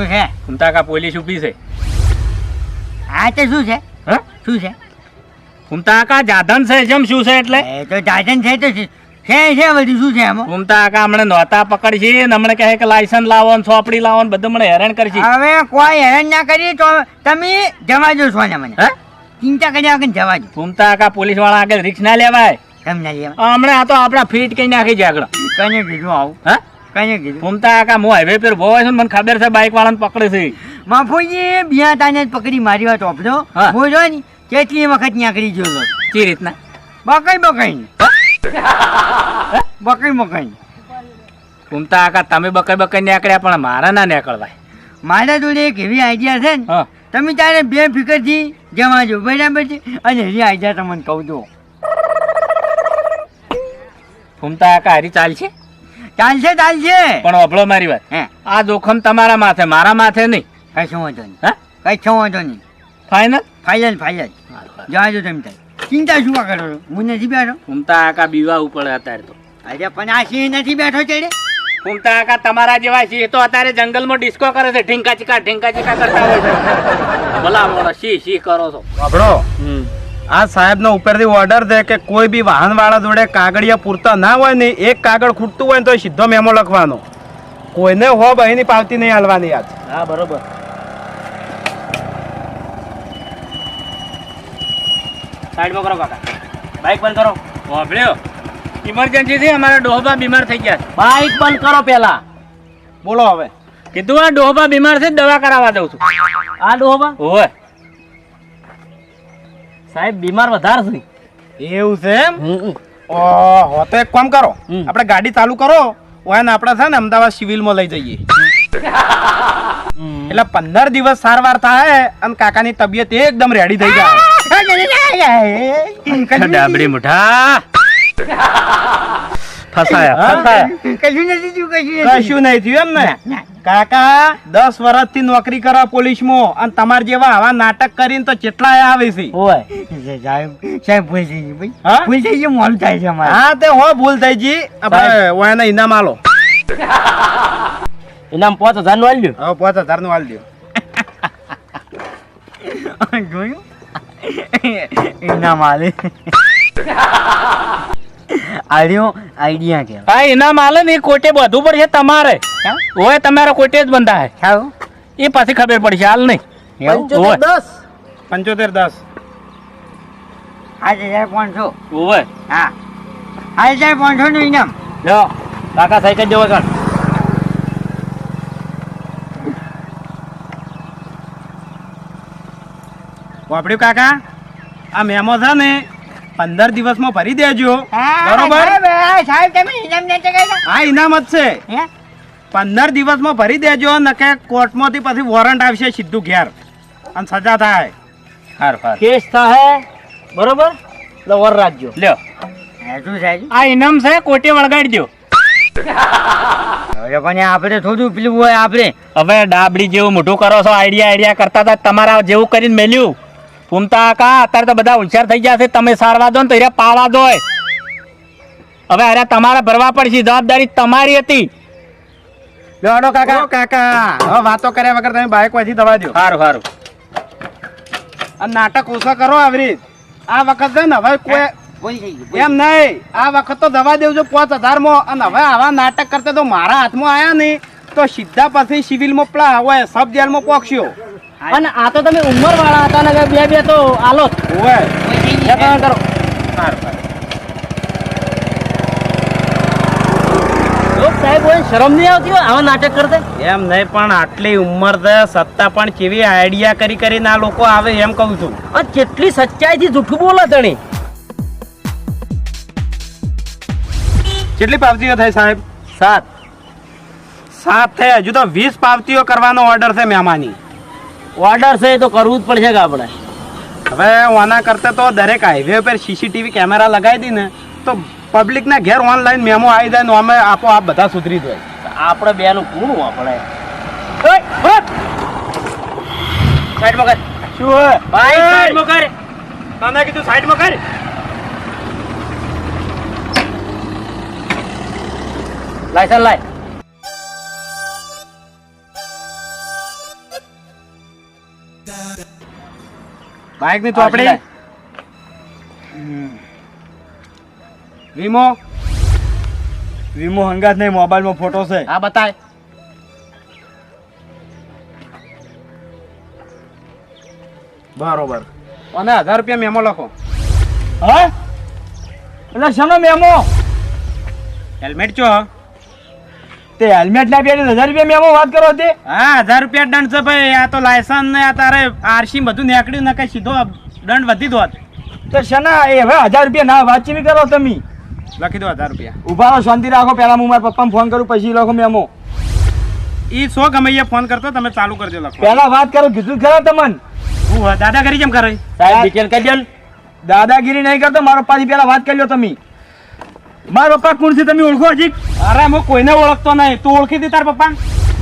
શું છે? ફૂમતા કા પોલીસ ઊભી છે. હા તે શું છે? હા? શું છે? ફૂમતા કા જાધન છે જેમ શું છે એટલે? એ તો જાધન છે તો છે છે બધું શું છે એમાં? ફૂમતા કા હમણાં નોતા પકડશે ને હમણે કહે કે લાયસન્સ લાવો ને સોપડી લાવો ને બધું મને હેરાન કરશે. હવે કોઈ હેરાન ના કરી તો તમે જવા દો છો ને મને. હે? ચિંતા કર્યા વગર જવા દો. ફૂમતા કા પોલીસવાળા આગળ રિક્ષ ના લેવાય? કેમ ના લેવાય? હમણાં આ તો આપણા ફીટ કઈ નાખી છે આગળ. કને બીજું આવું. હા? કને કીધું. ફૂમતા આકા મો હાઈવે પર ભોય છું મને ખબર છે બાઇક વાળાને પકડે છે. માફોજી બિયા તાને પકડી મારી વાત ઓપડો હા. જો ને કેટલી વખત નીકળી ગયો કઈ રીતના? બકઈ બકઈ બકઈ બકઈ ફૂમતા આકા તમે બકાઈ બકાઈ નીકળ્યા પણ મારા ના નીકળવાય. મારા જોડે એક એવી આઈડિયા છે ને. તમે તારે બે ફિકરથી જવા જો બરાબર છે? અને એવી આઈડિયા તમને કહું દો ફૂમતા કા હારી ચાલશે ચાલશે ચાલશે. પણ અભળો મારી વાત. હે. આ જોખમ તમારા માથે મારા માથે નહીં. કશો વાંધો નહીં. હા? કશો વાંધો નહીં. ફાઇનલ ફાઇનલ ફાઇનલ જવા દો તમે ચિંતા શું કરો છો? હું નથી બેઠો. ફૂમતા આકા બીવા ઉપર અત્યારે તો. અરે પણ આ સિંહ નથી બેઠો ચડે ફૂમતા આકા તમારા જેવા સિંહ તો અત્યારે જંગલમાં ડિસ્કો કરે છે ઢીંકા ચીકા ઠીંકા ચીકા કરતા હોય છે. ભલા મોડો શી સિંહ કરો છો? આપણો આ સાહેબનો ઉપરથી ઓર્ડર છે કે કોઈ બી વાહનવાળા જોડે કાગળિયા પૂરતા ના હોય ને એક કાગળ ખૂટતું હોય ને તો સીધો મેમો લખવાનો. કોઈને હો બહીની પાવતી નહીં હાલવાની આજ. હા બરોબર. સાઈડમાં કરો કાકા. બાઈક બંધ કરો. વાપર્યો? ઇમરજન્સીથી અમારા ડોહબા બીમાર થઈ ગયા છે. બાઈક બંધ કરો પહેલા બોલો હવે. કીધું આ ડોહબા બીમાર છે દવા કરાવવા દઉં છું. આ ડોહબા? ઓય સાહેબ બીમાર વધારે છે. એવું છે એમ? ઓહો તો એક કામ કરો. આપણે ગાડી ચાલુ કરો હોય ને આપણે છે ને અમદાવાદ સિવિલમાં લઈ જઈએ. એટલે પંદર દિવસ સારવાર થાય અને કાકાની તબિયત એકદમ રેડી થઈ જાય. ડાબડી મુઠા. ફસાયા ફસાયા. કશું નથી થયું કશું નથી નહીં. થયું એમ ના. કાકા દસ વર્ષથી નોકરી કરો પોલીસમાં અને તમારા જેવા આવા નાટક કરીને તો કેટલા આવે છે? ઓય સાહેબ સાહેબ ભૂલ થઈ ગઈ ભાઈ. હા? ભૂલ થઈ ગઈ મોડું થાય છે અમારે. હા તે હો ભૂલ થઈ જી આપણે ઓયાને ઇનામ આલો. ઇનામ પાંચ હજારનું આલ્યું હા પાંચ હજારનું આલ્યું જોયું? ઇનામ માલે આર્યો આઈડિયા કે. હા ઇનામ આલે ને એ કોટે બધું પડશે તમારે. ઓય તમારા કોટે જ બંધા હે એ પાછી ખબર પડશે હાલ નહીં. દસ. પંચોતેર દસ. આઠ હજાર પાંચસો. ઓવે હા. આઠ હજાર પાંચસો નું ઇનામ. જો કાકા સાયકલ જેવો કર વાપડ્યું કાકા? આ મેમો છે ને પંદર દિવસમાં ભરી દેજો. બરોબર? સાહેબ, હા, તમે ઇનામ હા ઇનામ જ છે. પંદર દિવસમાં ભરી દેજો નકે કોર્ટમાંથી પછી વોરંટ આવશે સીધું ઘેર. અને સજા થાય. હાર હાર. કેસ થાય બરોબર? એટલે વર રાખજો. લ્યો. આ ઇનામ છે કોટે વળગાડી દો. પણ આપણે થોડું પેલું હોય આપણે. હવે ડાબડી જેવું મોઢું કરો છો આઈડિયા આઈડિયા કરતા હતા તમારા જેવું કરીને મેલ્યું. ફૂમતા કા? અત્યારે તો બધા હોશિયાર થઈ ગયા છે. તમે સારવા દો ને તો એરા પાવા દો હવે અરે તમારે ભરવા પડશે. જવાબદારી તમારી હતી. લેવાનો કાકા. કાકા. હવે વાતો કર્યા વગર તમે બાઇક વાંચી દવા દો. સારું સારું આ નાટક ઓછા કરો આવી રીત આ વખત છે ને હવે કોઈ એમ નહીં આ વખત તો દવા દેવજો પાંચ હજારમાં અને હવે આવા નાટક કરતા તો મારા હાથમાં આયા નહીં તો સીધા પછી સિવિલમાં પલા હોય સબ જેલમાં પોક્ષ્યો અને આ તો તમે ઉંમર વાળા હતા ને બે બે તો આલો કરો. સાહેબ કોઈ શરમ નહીં આવતી હોય? આવા નાટક કરતા? એમ નહીં પણ આટલી ઉંમર છે સત્તા પણ કેવી આઈડિયા કરી કરીને આ લોકો આવે એમ કહું છું. અને કેટલી સચ્ચાઈથી જૂઠું બોલે તણી કેટલી પાવતીઓ થાય સાહેબ? સાત. સાત થાય. હજુ તો વીસ પાવતીઓ કરવાનો ઓર્ડર છે મહેમાની. ઓર્ડર છે તો કરવું જ પડશે કે આપણે. હવે ઓના કરતા તો દરેક હાઈવે પર સીસીટીવી કેમેરા લગાવી દી ને તો પબ્લિકના ઘેર ઓનલાઈન મેમો આવી જાય ને અમે આપો આપ બધા સુધરી જાય. આપણે બેનું કોનું આપણે? સાઈડમાં કર. શું ભાઈ સાઈડમાં કર. તને કીધું સાઈડમાં કર. લાયસન્સ લાય. બાઇકની તો આપણે વીમો. વીમો હંગાત નહીં મોબાઈલમાં ફોટો છે. હા બતાય. બરોબર. અને હજાર રૂપિયા મેમો લખો. હા? એટલે શેનો મેમો? હેલ્મેટ ચો તે હેલ્મેટ ના પહેરી હજાર રૂપિયા મેમો વાત કરો તે. હા હજાર રૂપિયા દંડ છે ભાઈ. આ તો લાયસન્સ ને આ તારે આરસી બધું નીકળ્યું ને કઈ સીધો દંડ વધી દોત. તો શના એ હવે હજાર રૂપિયા ના વાતચીત કરો તમે? લખી દો હજાર રૂપિયા. ઊભા શાંતિ રાખો. પહેલા હું મારા પપ્પાને ફોન કરું પછી લખો મેમો ઈ સો ગમે એ ફોન કરતો તમે ચાલુ કરજો લખો પહેલા વાત કરો કીધું ખરા તમને? હું દાદાગીરી કેમ કરે? સાહેબ ડિટેલ કરી દાદાગીરી નહીં કરતો મારા પાછી પહેલા વાત કરી લો તમે. મારા પપ્પા કોણ છે તમે ઓળખો હજી? અરે હું કોઈને ઓળખતો નહીં. તું ઓળખી દી તાર પપ્પા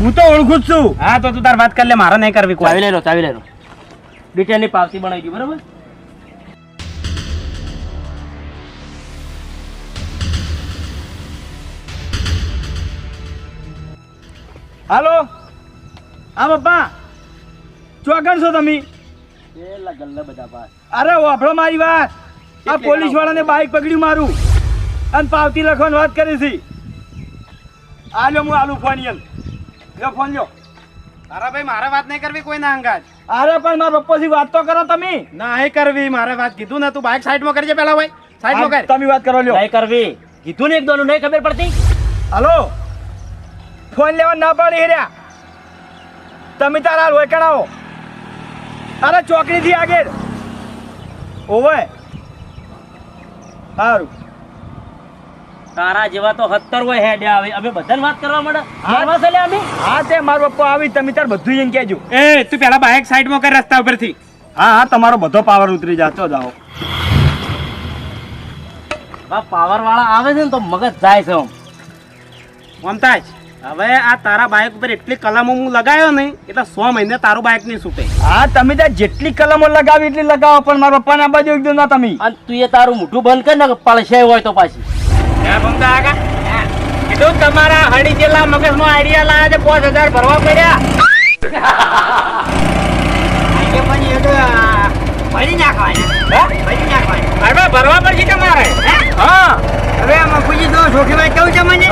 હું તો ઓળખું જ છું. હા તો તું તાર વાત કરી લે મારે નહીં કરવી કોઈ. લઈ લેરો આવી લેરો ડિટેલની પાવતી બનાવી દઉં બરાબર? હાલો? હા પપ્પા. ચોકણ છો તમે? અરે વાપરો મારી વાત. આ પોલીસ વાળાને બાઇક પકડ્યું મારું. અને પાવતી લખવાની વાત કરી છે. આ લ્યો હું આલુ ફોન એમ લ્યો ફોન લ્યો. અરે ભાઈ મારે વાત નહીં કરવી કોઈ ના અંગાજ. અરે પણ મારા પપ્પાથી વાત તો કરો તમે. ના એ કરવી મારે વાત કીધું ને તું બાઇક સાઈડમાં કરજે પેલા ભાઈ. સાઈડમાં કર. તમે વાત કરો લ્યો. નહીં કરવી. કીધું ને એક દોનું નહીં ખબર પડતી? હલો? ફોન લેવા ના પાડી હેર્યા તમે તારા રોકણાઓ અરે ચોકડીથી આગળ. ઓવે સારું. તારા જેવા તો સત્તર હોય હેડે આવે. અમે બધાને વાત કરવા મળે હા. કરવા છે લે અમે હા તે મારો પપ્પા આવી તમે તાર બધું જઈને કહેજો. એ તું પેલા બાઇક સાઈડમાં કર રસ્તા ઉપરથી. હા હા તમારો બધો પાવર ઉતરી જાતો જાઓ. પાવર વાળા આવે છે ને તો મગજ જાય છે આમ. મમતાજ હવે આ તારા બાઇક ઉપર એટલી કલમો હું લગાવ્યો ને એટલે સો મહિને તારું બાઇક નહીં છૂટે. હા તમે ત્યાં જેટલી કલમો લગાવી એટલી લગાવો પણ મારા પપ્પાના બાજુ એકદમ ના તમે. અને તું એ તારું મોઢું બંધ કર ને પડશે હોય તો પાછી. ભમતા આગા. કીધું તમારા હળી જેટલા મગજમાં આઈડિયા લાયા છે પાંચ હજાર ભરવા પડ્યા. ભરી નાખવાના. ભરી નાખવાના. હવે ભરવા પડશે તમારે? હા? હવે આમાં પૂછી દો કહું છે મને.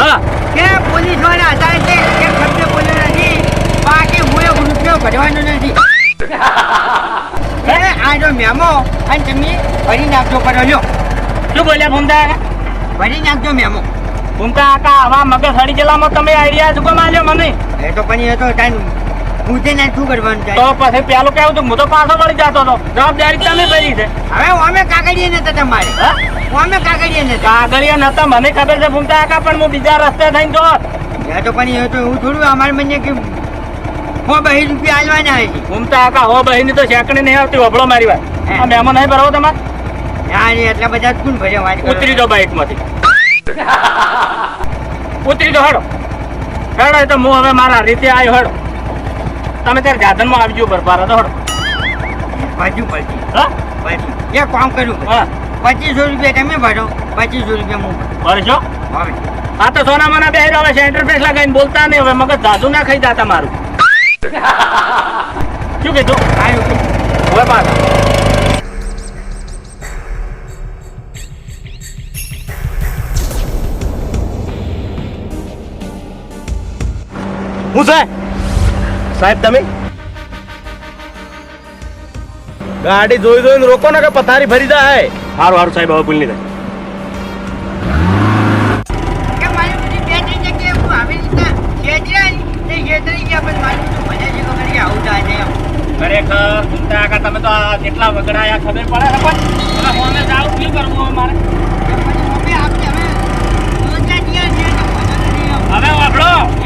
કે પોલીસવાળા હતા એટલે એક શબ્દ બોલ્યો નથી. બાકી હું એક રૂપિયો ભરવાનો નથી. એ આ જો મેમો અને તમે ભરી નાખજો કરો લ્યો. શું બોલ્યા ભમતા ભરી નાખજો મેમો. ઘૂમતા આકા આવા મગજ હળી જલામાં તમે આઈડિયા શું કેમ મને. એ તો પણ એ તો ટાઈમ પૂછે ને શું કરવાનું તો પછી પેલું કેવું તું હું તો પાછો વળી જતો હતો જવાબદારી તમે ભરી છે? હવે અમે કાગળીએ નતા તમારે? અમે કાગળીએ નતા કાગળિયા નતા મને ખબર છે ભમતા આકા પણ હું બીજા રસ્તે થઈને જો એ તો પણ એ તો હું થોડું અમારે મને કે હો બહી રૂપિયા આલવાના છે. ભમતા આકા હો બહેની તો શેકણી નહીં આવતી વભળો મારી વાત. મેમો નહીં ભરવો તમારે? હા ને એટલા બધા કોણ ભર્યા વાત? ઉતરી દો બાઇકમાંથી. ઉતરી દો હડો. હેડો એ તો હું હવે મારા રીતે આવ્યો હડો. તમે ત્યારે જાધનમાં આવજો બરબાર તો હડો. બાજુ પડતી હા? બાજુ. એક કામ કર્યું હા. પચીસો રૂપિયા તમે ભરો પચીસો રૂપિયા હું ભરું. ભરજો હવે. આ તો સોના મના બે હવે સેન્ટર ફેસ લગાવીને બોલતા નહીં હવે મગજ જાદુ ના ખાઈ જતા તમારું શું કીધું? આવ્યું હવે પાછા. હું છે સાહેબ તમે? ગાડી જોઈ જોઈને રોકો ને કે પથારી ભરી જાય. સારું સારું સાહેબ હવે ભૂલી નહીં ને, થાય ખરેખર ચિંતા કાકા તમે તો આ કેટલા વગડાયા ખબર પડે છે પણ હવે હોમે જાવ શું કરવું હવે મારે. હવે વાપરો.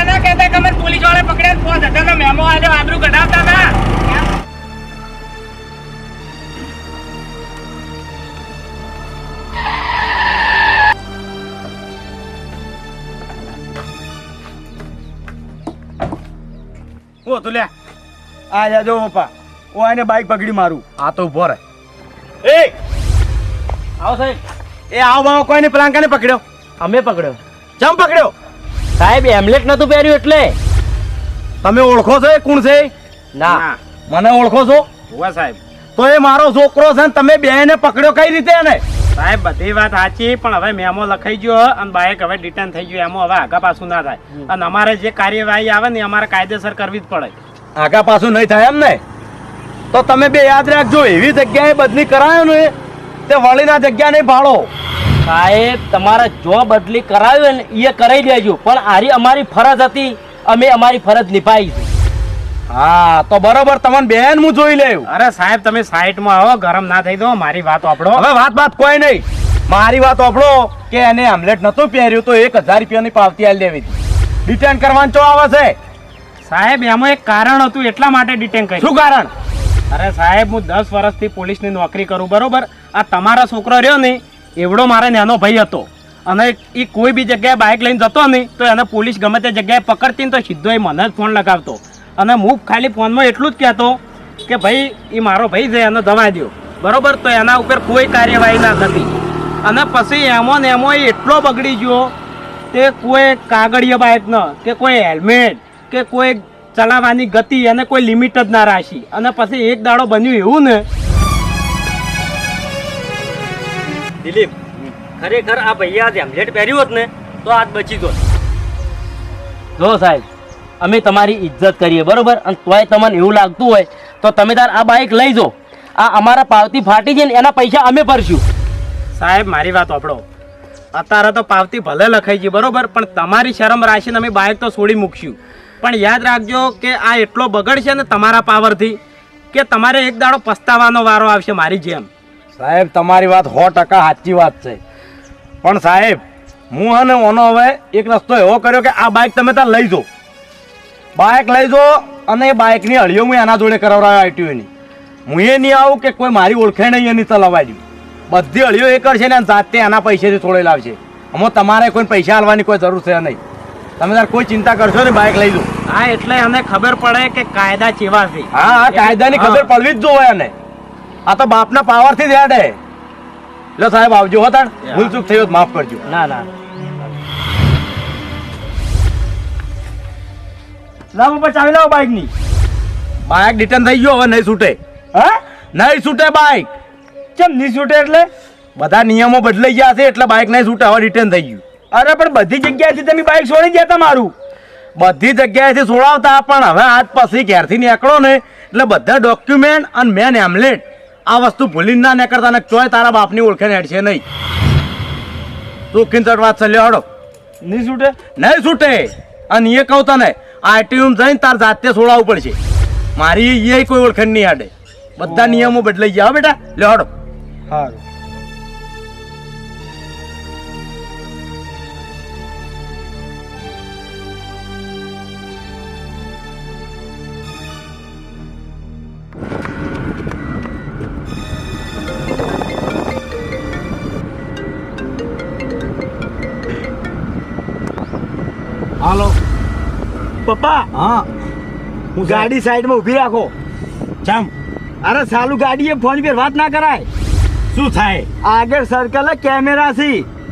એ ના કહેતા કે પોલીસવાળા પકડ્યા પાંચ હજાર નો મેમો આવ્યો આબરૂ કઢાવતા હતા. કેમ? હું હતું લ્યા? આ જાજો પપ્પા. હું આને બાઈક પકડી મારું. આ તો ઊભો રહે. એ! આવો સાહેબ. એ આવો બાવો કોઈ નહીં પ્લાંકાને પકડ્યો? અમે પકડ્યો. જમ પકડ્યો? સાહેબ હેમલેટ નતું પહેર્યું એટલે. તમે ઓળખો છો એ કોણ છે? ના. મને ઓળખો છો? હોવા સાહેબ. તો એ મારો છોકરો છે ને તમે બેને પકડ્યો કઈ રીતે એને? સાહેબ બધી વાત સાચી પણ હવે મેમો લખાઈ ગયો અને બાઇક હવે ડિટેન થઈ ગયું એમાં હવે આગા પાછું ના થાય. અને અમારે જે કાર્યવાહી આવે ને અમારે કાયદેસર કરવી જ પડે. આગા પાછું નહીં થાય એમ ને? તો તમે બે યાદ રાખજો એવી જગ્યાએ બદલી કરાયો ને તે વળીના જગ્યા નહીં ભાડો સાહેબ તમારે જો બદલી કરાવી હોય ને એ કરાવી દેજો. પણ આરી અમારી ફરજ હતી અમે અમારી ફરજ નિભાવી હા તો બરોબર તમને બેન હું જોઈ લેવું અરે સાહેબ તમે સાઈડમાં આવો ગરમ ના થઈ દો મારી વાત આપણો હવે વાત વાત કોઈ નહીં. મારી વાત આપડો કે એને હેમલેટ નતું પહેર્યું તો એક હજાર રૂપિયાની પાવતી આલી દેવી ડિટેન કરવાનું ચો આવે છે? સાહેબ એમાં એક કારણ હતું એટલા માટે ડિટેન કર્યું. શું કારણ? અરે સાહેબ હું દસ વર્ષથી પોલીસની નોકરી કરું બરોબર? આ તમારો છોકરો રહ્યો ને એવડો મારે નાનો ભાઈ હતો. અને એ કોઈ બી જગ્યાએ બાઇક લઈને જતો નહીં, તો એને પોલીસ ગમે તે જગ્યાએ પકડતી ને તો સીધો એ મને જ ફોન લગાવતો. અને હું ખાલી ફોનમાં એટલું જ કહેતો કે ભાઈ એ મારો ભાઈ છે, એને દવા દો બરાબર? તો એના ઉપર કોઈ કાર્યવાહી ના થતી. અને પછી એમો ને એમો એટલો બગડી ગયો તે કોઈ કાગળિયા બાઇક ન, કે કોઈ હેલ્મેટ, કે કોઈ ચલાવવાની ગતિ અને કોઈ લિમિટ જ ના રાખી. અને પછી એક દાડો બન્યું એવું ને દિલીપ, ખરેખર આ ભૈયા હેમલેટ પહેર્યું હોત ને, તો આજ બચી ગયો. જો સાહેબ, અમે તમારી ઇજ્જત કરીએ, બરોબર? અને તોય તમને એવું લાગતું હોય, તો તમે તાર આ બાઇક લઈ જાઓ આ અમારા પાવતી ફાટી છે ને એના પૈસા અમે ભરશું. સાહેબ, મારી વાત આપણો અત્યારે તો પાવતી ભલે લખાઈ છે બરોબર? પણ તમારી શરમ રાખીને અમે બાઇક તો છોડી મૂકશું. પણ યાદ રાખજો કે આ એટલો બગડશે ને તમારા પાવરથી કે તમારે એક દાડો પસ્તાવાનો વારો આવશે મારી જેમ. સાહેબ તમારી વાત સો ટકા સાચી વાત છે. પણ સાહેબ હું અને ઓનો હવે એક રસ્તો એવો કર્યો કે આ બાઇક તમે ત્યાં લઈ જો બાઇક લઈ જો અને એ બાઇકની હળીઓ હું એના જોડે કરાવડાવ્યો આઈટીઓની હું એ નહીં આવું કે કોઈ મારી ઓળખે નહીં એની ચલાવવા દઉં બધી હળીઓ એ કરશે ને જાતે એના પૈસેથી થોડે લાવશે હમણાં તમારે કોઈ પૈસા આલવાની કોઈ જરૂર છે નહીં. તમે તાર કોઈ ચિંતા કરશો ને બાઇક લઈ જો હા એટલે અમને ખબર પડે કે કાયદા કેવા છે. હા હા કાયદાની ખબર પડવી જ જોવે એને. આ તો બાપના પાવરથી જ હેડે. એટલે સાહેબ આવજો હો તાણ. ભૂલ ચૂક થઈ માફ કરજો. ના ના. લાવો ઉપર ચાવી લાવો બાઇકની બાઇક રિટર્ન થઈ ગયો હવે નહીં છૂટે. હા? નહીં છૂટે બાઇક. કેમ નહીં છૂટે એટલે? બધા નિયમો બદલાઈ ગયા છે એટલે બાઇક નહીં છૂટે હવે રિટર્ન થઈ ગયું. અરે પણ બધી જગ્યાએથી તમે બાઇક છોડી ગયા તમારું. બધી જગ્યાએથી છોડાવતા પણ હવે આજ પછી ઘેરથી નીકળો ને. એટલે બધા ડોક્યુમેન્ટ અને મેન હેમલેટ આ વસ્તુ ભૂલી ના નીકળતા ને ચોય તારા બાપની ઓળખે હેડશે નહીં. ચોખ્ખી ચટ વાત છે લ્યો હડો. નહીં છૂટે? નહીં છૂટે. અને એ કહું તને આરટીયુ જઈને તાર જાતે છોડાવવું પડશે. મારી એ કોઈ ઓળખણ નહીં હાડે. બધા નિયમો બદલાઈ ગયા હો બેટા. લ્યો હડો. સારું હાલો. પપ્પા હા. ગાડી સાઈડમાં ઊભી રાખો. ચમ અરે સાલું ગાડીએ ફોન પર વાત ના કરાય. શું થાય? આગળ સર્કલ કેમેરા છે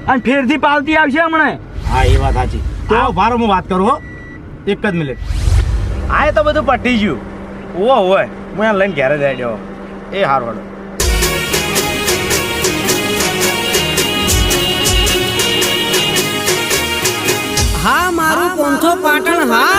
અને ફેરથી પાવતી આવશે હમણાં. હા એ વાત સાચી. આવો ભારો હું વાત કરું હો. એક જ મિનિટ. આ એ તો બધું પટી ગયું. ઓ હોય હું એને લઈને ઘેરે જઈ ગયો. એ હારો. મારું પંથો પાટણ હા